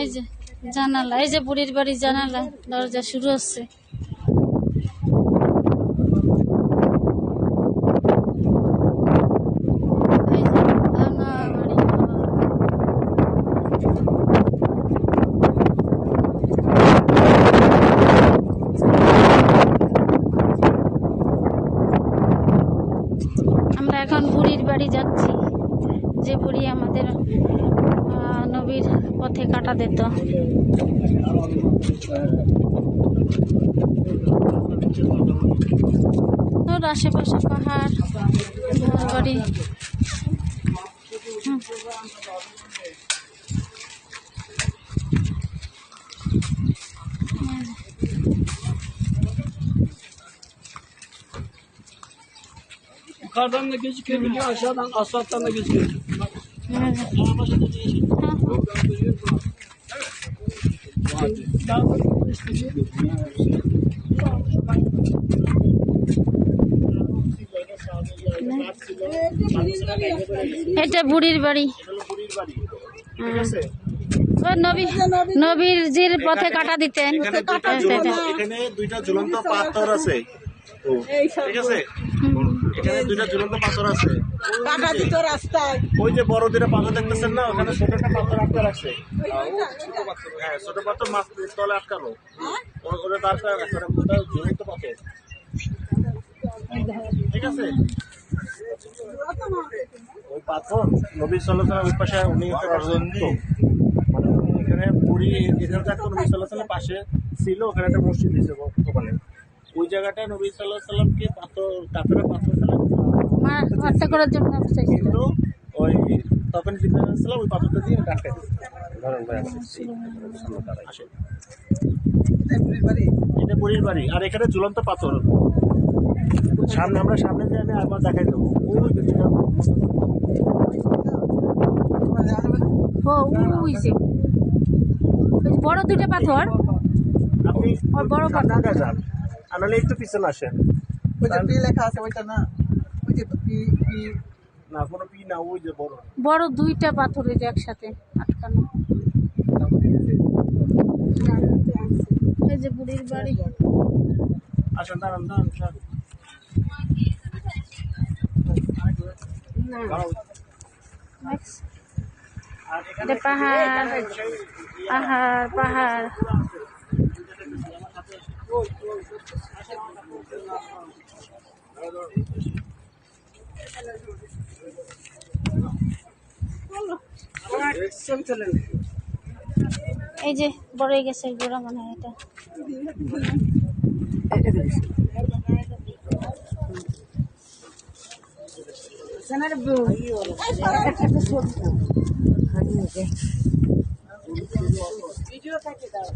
এই যে জানালা, এই যে বুড়ির বাড়ির জানালা, দরজা শুরু হচ্ছে। আমরা এখন বুড়ির বাড়ি যাচ্ছি। যে বুড়ি আমাদের নবীর পথে কাটা দিত আশেপাশে পাহাড় বাড়ি। Yukarıdan da gözükebiliyor, aşağıdan asfalttan da gözüküyor. যে। এটা বুড়ির বাড়ি ও নবীর জির পথে কাটা দিতেন এখানে দুইটা ঝুলন্ত পাথর আছে ঠিক আছে এখানে দুইটা ঝুলন্ত পাথর আছে। কাটা দিত রাস্তায়। ওই যে বড় দুইটা পাথর দেখতেছেন না ওখানে ছোট একটা পাথর আটকে রাখছে। হ্যাঁ ছোট পাথর মাছ তলে আটকানো ও- ওটা তার ঝুলন্ত পাথর। ঠিক আছে? ওই পাথর নবী সাল্লাহ ওই পাশে উনি মানে এখানে পুরী এখানে থাকতো নবী সাল্লাহ পাশে ছিল ওখানে একটা মসজিদ দিয়েছে ওখানে ওই জায়গাটায় নবী সাল্লাহ সাল্লামকে পাথর কাপড়ে পাথর ফেলে করার জন্য কিন্তু ওই তখন জিব্রাইল সাল্লাম ওই পাথরটা দিয়ে ডাকে ধরেন ভাই। আসেন। এটা পুরীর বাড়ি আর এখানে ঝুলন্ত পাথর। সামনে আমরা সামনে দিয়ে আমি আবার দেখাই দেবো। ওই যে ও ওই যে। ওই বড় দুইটা পাথর। আপনি বড় পাথর। আর একটু পিছনে আসেন। ওই যে লেখা আছে ওইটা না। যে না কোনো পি না ওই যে বড় বড় দুইটা পাথর এই যে একসাথে আটকানো এই যে বুড়ির বাড়ি আসেন দাঁড়ান দাঁড়ান পাহাড় পাহাড় পাহাড় এই যে বড় গেছে গোড়া মনে হয় এটা ভিডিও থাকে দাও